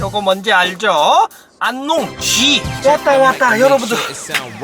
요거 뭔지 알죠? 안농 G 왔다 왔다. 여러분들.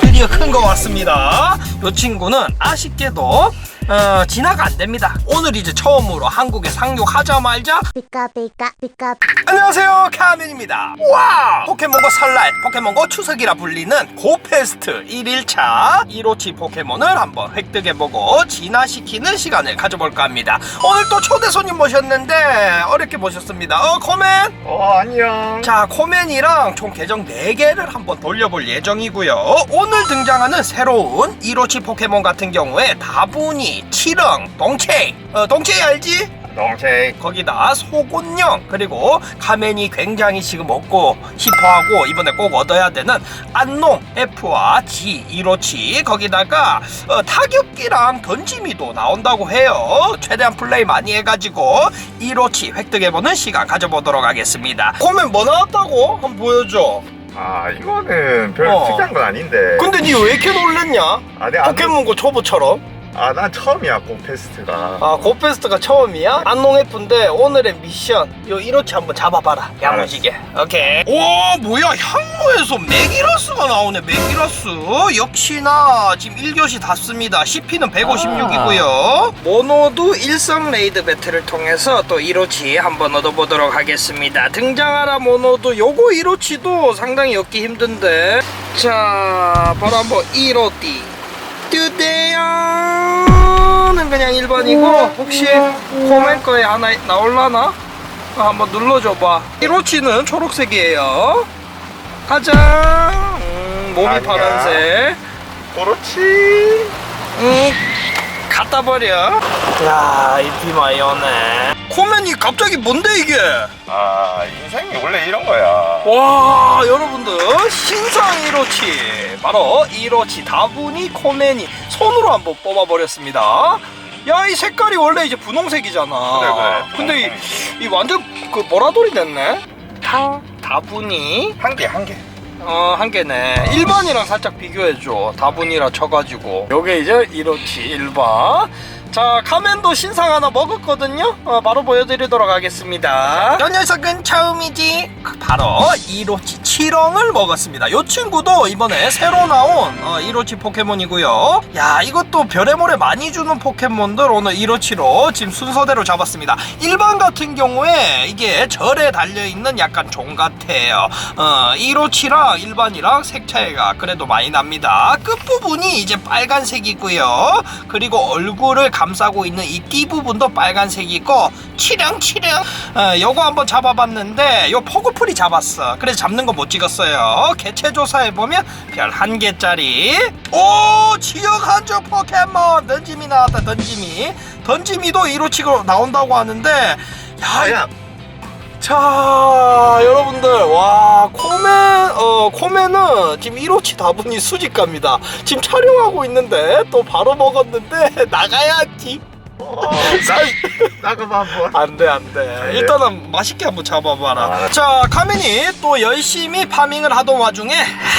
드디어 큰 거 왔습니다. 요 친구는 아쉽게도 어, 진화가 안 됩니다. 오늘 이제 처음으로 한국에 상륙하자마자. 피카 피카 피카 안녕하세요 카멘입니다. 와 포켓몬고 설날 포켓몬고 추석이라 불리는 고페스트 1일차 1호치 포켓몬을 한번 획득해보고 진화시키는 시간을 가져볼까 합니다. 오늘 또 초대 손님 모셨는데 어렵게 모셨습니다. 어 코멘? 어 안녕. 자 코멘이랑 총 계정 4개를 한번 돌려볼 예정이고요. 오늘 등장하는 새로운 1호치 포켓몬 같은 경우에 다분히 치렁 동체이 어, 동체이 알지? 동생 거기다 속온령 그리고 가면이 굉장히 지금 먹고 싶어하고 이번에 꼭 얻어야 되는 안농 F와 G 1호치 거기다가 어, 타격기랑 던짐이도 나온다고 해요 최대한 플레이 많이 해가지고 1호치 획득해보는 시간 가져보도록 하겠습니다 그러면 뭐 나왔다고? 한번 보여줘 아 이거는 별 어. 특이한 건 아닌데 근데 니 왜 이렇게 놀랬냐? 아, 내 안- 포켓몬고 초보처럼 아 난 처음이야 곰페스트가. 아 고페스트가 처음이야? 안농 F인데 오늘의 미션 요 1호치 한번 잡아봐라 야무지게. 오케이. 와 뭐야 향로에서 메기라스가 나오네 메기라스. 역시나 지금 1교시 닿습니다. CP는 156이고요. 모노도 일성 레이드 배틀을 통해서 또 1호치 한번 얻어보도록 하겠습니다. 등장하라 모노도. 요거 1호치도 상당히 얻기 힘든데. 자 바로 한번 1호띠 뚜대요는 그냥 일반이고 혹시 코멘 거에 하나 나올라나? 어, 한번 눌러줘봐. 1호치는 초록색이에요. 가자. 음, 몸이 아니야. 파란색. 그렇지 음, 갖다 버려. 야 이 비마이오네 코멘이 갑자기 뭔데 이게? 아 인생이 원래 이런 거야. 와 여러분들 신상 1호치. 바로 1호치. 다분히 코맨이 손으로 한번 뽑아버렸습니다. 야 이 색깔이 원래 이제 분홍색이잖아. 그래, 그래. 근데 이, 이 완전 그 보라돌이 됐네. 탕 다분히. 한 개 한개 어 한 개네. 일반이랑 살짝 비교해줘. 다분이라 쳐가지고. 요게 이제 1호치 일반 자 카멘도 신상 하나 먹었거든요. 어, 바로 보여드리도록 하겠습니다. 요 녀석은 처음이지 바로 1호치 7렁을 먹었습니다. 요 친구도 이번에 새로 나온 어, 1호치 포켓몬이고요. 야 이것도 별의 모래 많이 주는 포켓몬들 오늘 1호치로 지금 순서대로 잡았습니다. 일반 같은 경우에 이게 절에 달려있는 약간 종 같아요. 어, 1호치랑 일반이랑 색 차이가 그래도 많이 납니다. 끝부분이 이제 빨간색이고요. 그리고 얼굴을 감 싸고 있는 이 띠 부분도 빨간색이고 치령치령. 어, 요거 한번 잡아봤는데 요 포그풀이 잡았어. 그래서 잡는 거 못 찍었어요. 개체 조사해보면 별 한 개짜리. 오 지역 한조 포켓몬! 던짐이 나왔다 던짐이 던짐이도 1호치로 나온다고 하는데 야 아야 자 여러분들 와 코멘 어 코멘은 지금 1호치 다분히 수집갑니다. 지금 촬영하고 있는데 또 바로 먹었는데 나가야지. 어, 나, 나가봐 한번. 안돼 안돼. 일단은 맛있게 한번 잡아봐라. 아. 자 카멘이 또 열심히 파밍을 하던 와중에 하,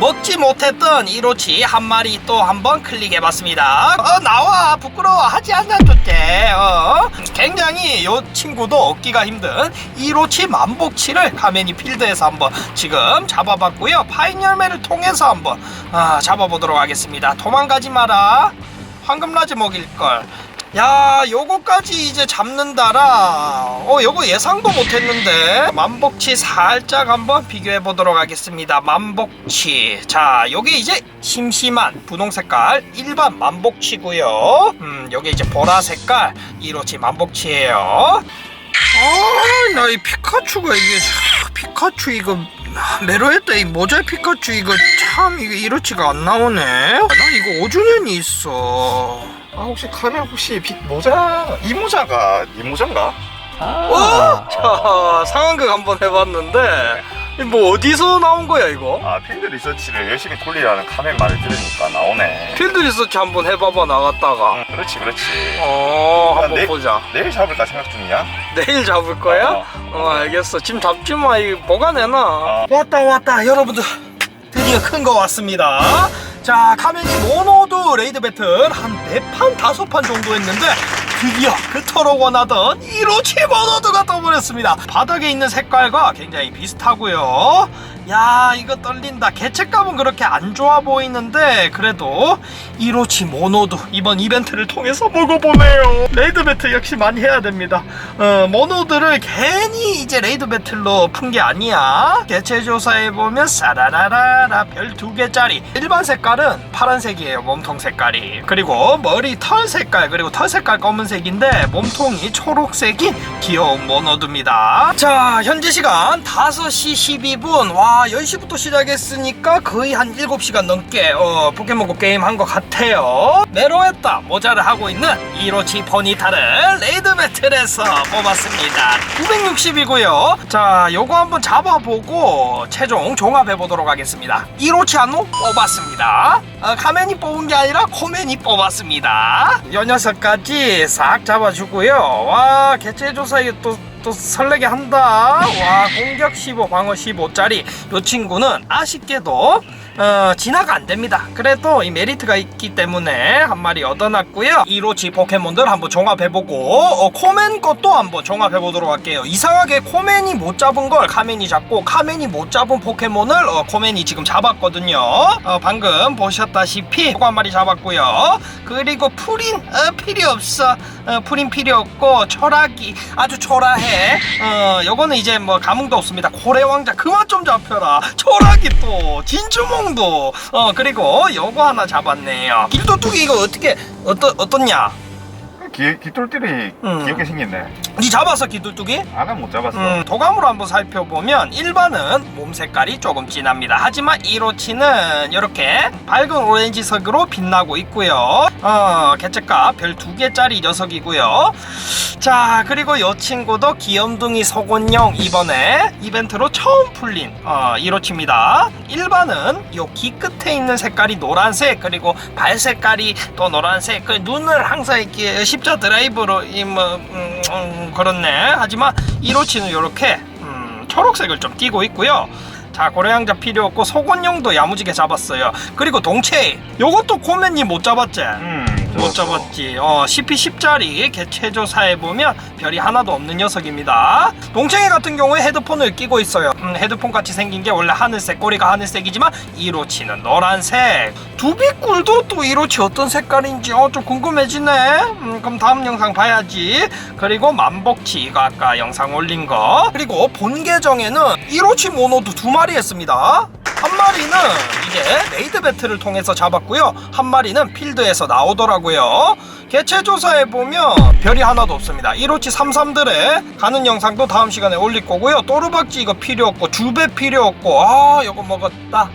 먹지 못했던 1호치 한 마리 또 한번 클릭해봤습니다. 어 나와 부끄러워. 하지 않아도 돼 어. 굉장히 요 친구도 얻기가 힘든 1호치 만복치를 카멘이 필드에서 한번 지금 잡아봤고요. 파인 열매를 통해서 한번 아, 잡아보도록 하겠습니다. 도망가지 마라. 황금라지 먹일걸 야 요거까지 이제 잡는다라. 어 요거 예상도 못했는데. 만복치 살짝 한번 비교해 보도록 하겠습니다. 만복치. 자 요게 이제 심심한 분홍 색깔. 일반 만복치고요. 음 요게 이제 보라 색깔. 1호치 만복치예요. 아나 이 피카츄가 이게 참, 피카츄 이거 메로에다 이 모자 피카츄 이거 참 이거 1호치가 안 나오네 나 이거 5주년이 있어 아 혹시 카메 혹시 빅 모자 이 모자가 이 모자인가? 어? 자 상황극 한번 해봤는데 이 뭐 어디서 나온 거야 이거? 아 필드 리서치를 열심히 돌리라는 카메 말을 들으니까 나오네. 필드 리서치 한번 해봐봐 나갔다가. 응, 그렇지 그렇지. 어 야, 한번 내- 보자. 내일 잡을까 생각 중이야? 내일 잡을 거야? 어. 어 알겠어. 지금 잡지 마. 이거 뭐가 내나 어. 왔다 왔다. 여러분들 드디어 큰 거 왔습니다. 자 카멜이 모노도 레이드 배틀 한 네 판 다섯 판 정도 했는데 드디어 그토록 원하던 1호치 모노드가 떠버렸습니다. 바닥에 있는 색깔과 굉장히 비슷하고요. 야 이거 떨린다. 개체감은 그렇게 안 좋아 보이는데 그래도 1호치 모노드 이번 이벤트를 통해서 먹어보네요. 레이드 배틀 역시 많이 해야 됩니다. 어, 모노드를 괜히 이제 레이드 배틀로 푼 게 아니야. 개체 조사해 보면 사라라라라 별 두 개짜리. 일반 색깔은 파란색이에요. 몸통 색깔이. 그리고 머리 털 색깔 그리고 털 색깔 검은 색인데 몸통이 초록색인 귀여운 모노드입니다. 자 현재 시간 5시 12분. 와 10시부터 시작했으니까 거의 한 7시간 넘게 어, 포켓몬고 게임 한 것 같아요. 메로에따 모자를 하고 있는 이로치 포니타를 레이드 배틀에서 뽑았습니다. 960이고요. 자, 요거 한번 잡아보고 최종 종합해 보도록 하겠습니다. 이로치 안노 뽑았습니다. 어, 카멘이 뽑은 게 아니라 코멘이 뽑았습니다. 요 녀석까지 싹 잡아주고요. 와, 개체 조사 이거 또. 또 설레게 한다. 와 공격 15, 방어 15짜리 요 친구는 아쉽게도 어, 진화가 안 됩니다. 그래도 이 메리트가 있기 때문에 한 마리 얻어놨고요. 이로치 포켓몬들 한번 종합해보고 어, 코멘 것도 한번 종합해보도록 할게요. 이상하게 코멘이 못 잡은 걸 카멘이 잡고 카멘이 못 잡은 포켓몬을 어, 코멘이 지금 잡았거든요. 어, 방금 보셨다시피 이거 한 마리 잡았고요. 그리고 프린 어, 필요 없어. 어, 프린 필요 없고 철학이 아주 초라해. 어, 요거는 이제 뭐 감흥도 없습니다. 고래 왕자 그만 좀 잡혀라. 철학이 또 진주몽 도. 어 그리고 요거 하나 잡았네요. 길도둑이 이거 어떻게 어떠 어떻냐? 기, 깃돌들이 음. 귀엽게 생겼네. 니 잡았어 길도둑이? 아는 못 잡았어. 음, 도감으로 한번 살펴보면 일반은 몸 색깔이 조금 진합니다. 하지만 이로치는 이렇게 밝은 오렌지색으로 빛나고 있고요. 어, 개체값 별두 개짜리 녀석이고요. 자 그리고 이 친구도 귀염둥이 속원용 이번에 이벤트로 처음 풀린 어, 이로치입니다. 일반은 요귀 끝에 있는 색깔이 노란색 그리고 발 색깔이 또 노란색 그 눈을 항상 이렇게 십자 드라이브로 이뭐 음, 음, 그렇네. 하지만 이로치는 이렇게 음, 초록색을 좀 띠고 있고요. 자 고래양자 필요 없고 속원용도 야무지게 잡았어요. 그리고 동체 요것도 코맨님 못 잡았지? 음, 못 잡았어. 잡았지. 어, CP10짜리 개체조사해 보면 별이 하나도 없는 녀석입니다. 동창이 같은 경우에 헤드폰을 끼고 있어요. 음, 헤드폰 같이 생긴 게 원래 하늘색, 꼬리가 하늘색이지만 이로치는 노란색. 두비꿀도 또 이로치 어떤 색깔인지 어, 좀 궁금해지네. 음, 그럼 다음 영상 봐야지. 그리고 만복치 이거 아까 영상 올린 거. 그리고 본 계정에는 이로치 모노도 두 마리 했습니다. 한 마리는 이제 레이드 배틀을 통해서 잡았고요. 한 마리는 필드에서 나오더라고요. 개체 조사해 보면 별이 하나도 없습니다. 1호치 33들에 가는 영상도 다음 시간에 올릴 거고요. 또르박지 이거 필요 없고 주배 필요 없고 아 이거 먹었다.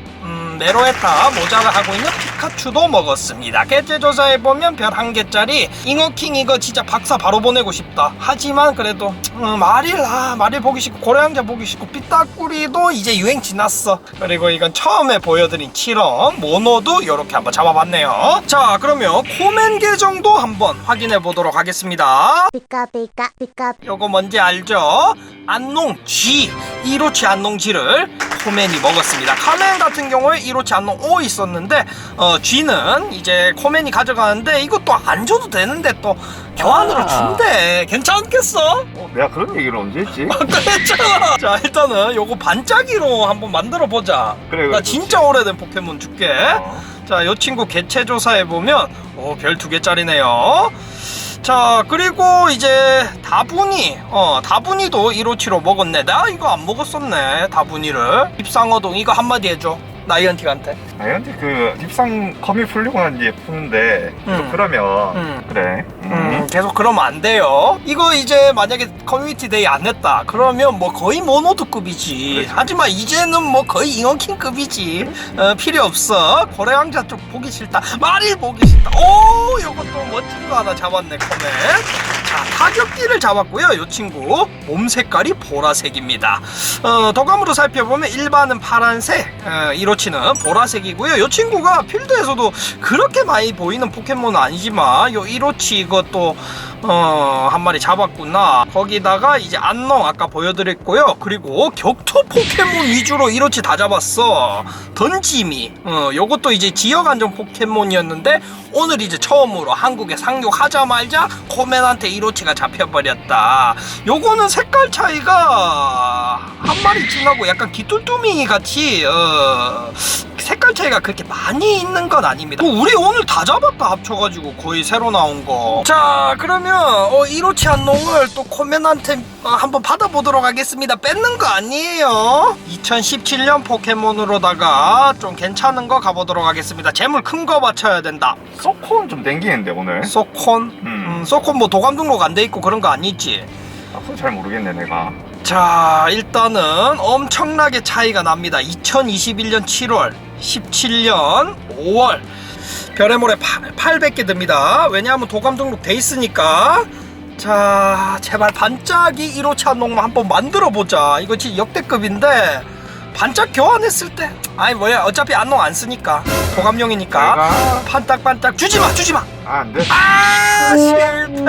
음, 메로에타 모자를 하고 있는 피카츄도 먹었습니다. 개체 조사해 보면 별 한 개짜리 잉어킹 이거 진짜 박사 바로 보내고 싶다. 하지만 그래도 음, 마릴 아 마릴 보기 싫고 고래양자 보기 싫고 삐딱구리도 이제 유행 지났어. 그리고 이건 처음에 보여드린 7원 모노도 이렇게 한번 잡아봤네요. 자 그러면 코멘 계정도 한번 확인해 보도록 하겠습니다. Pika 요거 뭔지 알죠? 안농 G 1호치 안농 G를 코멘이 먹었습니다. 카멘 같은 경우에 1호치 안농 O 있었는데 어, G는 이제 코멘이 가져가는데 이것도 안 줘도 되는데 또 교환으로 아. 준대. 괜찮겠어? 어, 내가 그런 얘기를 언제 했지? 아까 했잖아. 자 일단은 요거 반짝이로 한번 만들어 보자. 그래, 나 그래, 진짜 오래된 포켓몬 줄게. 어. 자, 요 친구 개체 조사해 보면 어, 별두 개짜리네요. 자, 그리고 이제 다분이, 어, 다분이도 1호치로 먹었네. 나 이거 안 먹었었네, 다분이를. 입상어동 이거 한마디 해줘. 나이언틱한테. 나한테 그 딥상 컴이 풀리고 난 뒤에 푸는데 또 음. 그러면 음. 그래. 음. 음, 계속 그러면 안 돼요. 이거 이제 만약에 커뮤니티 데이 안 했다. 그러면 뭐 거의 모노드급이지. 그렇지. 하지만 이제는 뭐 거의 잉어킹급이지. 어, 필요 없어. 고래 왕자 좀 보기 싫다. 말이 보기 싫다. 오, 요것도 멋진 거 하나 잡았네, 커맨. 자, 타격기를 잡았고요. 이 친구 몸 색깔이 보라색입니다. 어, 도감으로 살펴보면 일반은 파란색, 어, 이로치는 보라색이고요. 이 친구가 필드에서도 그렇게 많이 보이는 포켓몬은 아니지만 요 이로치 이것도 어, 한 마리 잡았구나. 거기다가 이제 안농 아까 보여드렸고요. 그리고 격투 포켓몬 위주로 이로치 다 잡았어. 던지미. 어, 요것도 이제 지역 안전 포켓몬이었는데 오늘 이제 처음으로 한국에 상륙하자마자 코멘한테 이로 치가 잡혀버렸다. 요거는 색깔 차이가 한 마리 진하고 약간 기뚜뚜미 같이 어, 색깔 차이가 그렇게 많이 있는 건 아닙니다. 뭐 우리 오늘 다 잡았다 합쳐가지고 거의 새로 나온 거. 자 그러면 어, 이로치 한농을 또 코멘한테 어, 한번 받아보도록 하겠습니다. 뺏는 거 아니에요. 2017년 포켓몬으로다가 좀 괜찮은 거 가보도록 하겠습니다. 재물 큰 거 맞춰야 된다. 소콘 좀 땡기는데 오늘 소콘. 음. 음, 소콘 뭐 도감 등록 안 돼 있고 그런 거 아니지? 앞으로 잘 모르겠네 내가 자 일단은 엄청나게 차이가 납니다 2021년 7월 17년 5월. 별의 모래 800개 듭니다. 왜냐하면 도감 등록 돼 있으니까. 자 제발 반짝이 1호차 농만 한번 만들어 보자. 이거 진짜 역대급인데 반짝 교환했을 때. 아니 뭐야 어차피 안농 안 쓰니까 도감용이니까 내가 반짝반짝 주지마 주지마! 아 안 돼? 아 실패!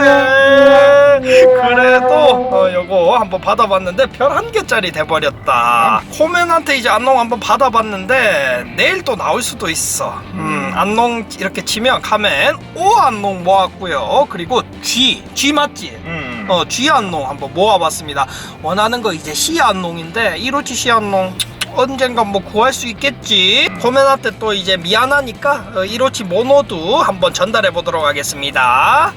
그래도 어, 요거 한번 받아봤는데 별 한 개짜리 돼버렸다. 코멘한테 이제 안농 한번 받아봤는데 내일 또 나올 수도 있어. 음 안농 이렇게 치면 카멘 O 안농 모았고요. 그리고 G G 맞지? 음. 어 G 안농 한번 모아봤습니다. 원하는 거 이제 C 안농인데 1호치 C 안농 언젠간 뭐 구할 수 있겠지? 코멘한테 또 이제 미안하니까 어, 1호치 모노두 한번 전달해 보도록 하겠습니다.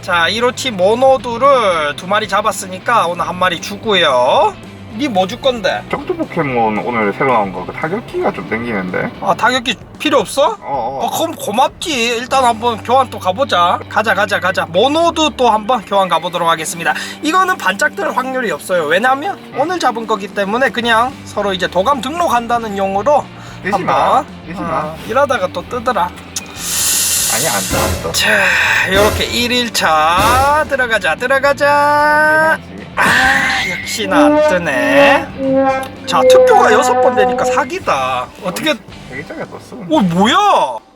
자 1호치 모노두를 두 마리 잡았으니까 오늘 한 마리 주고요 니 뭐 줄 건데? 격투 포켓몬 오늘 새로 나온 거 그 타격기가 좀 땡기는데? 아 타격기 필요 없어? 어어. 어 그럼 고맙지. 일단 한번 교환 또 가보자. 가자 가자 가자. 모노도 또 한번 교환 가보도록 하겠습니다. 이거는 반짝될 확률이 없어요. 왜냐면 오늘 잡은 거기 때문에 그냥 서로 이제 도감 등록한다는 용으로 뜨지 마. 한번 뜨지 마. 어, 이러다가 또 뜨더라. 아니 안떠안떠 자 이렇게 1일차 들어가자 들어가자 아 역시나 안 뜨네 자 투표가 여섯 번 되니까 사기다 어떻게 짜게 떴어 어 뭐야?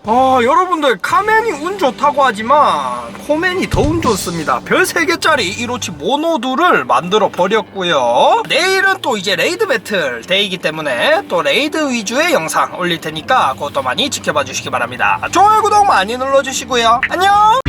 아 여러분들 카멘이 운 좋다고 하지만 코멘이 더 운 좋습니다. 별 3개짜리 1호치 모노두를 만들어 버렸고요. 내일은 또 이제 레이드 배틀 데이기 때문에 또 레이드 위주의 영상 올릴 테니까 그것도 많이 지켜봐 주시기 바랍니다. 좋아요 구독 많이 눌러주시고요. 안녕.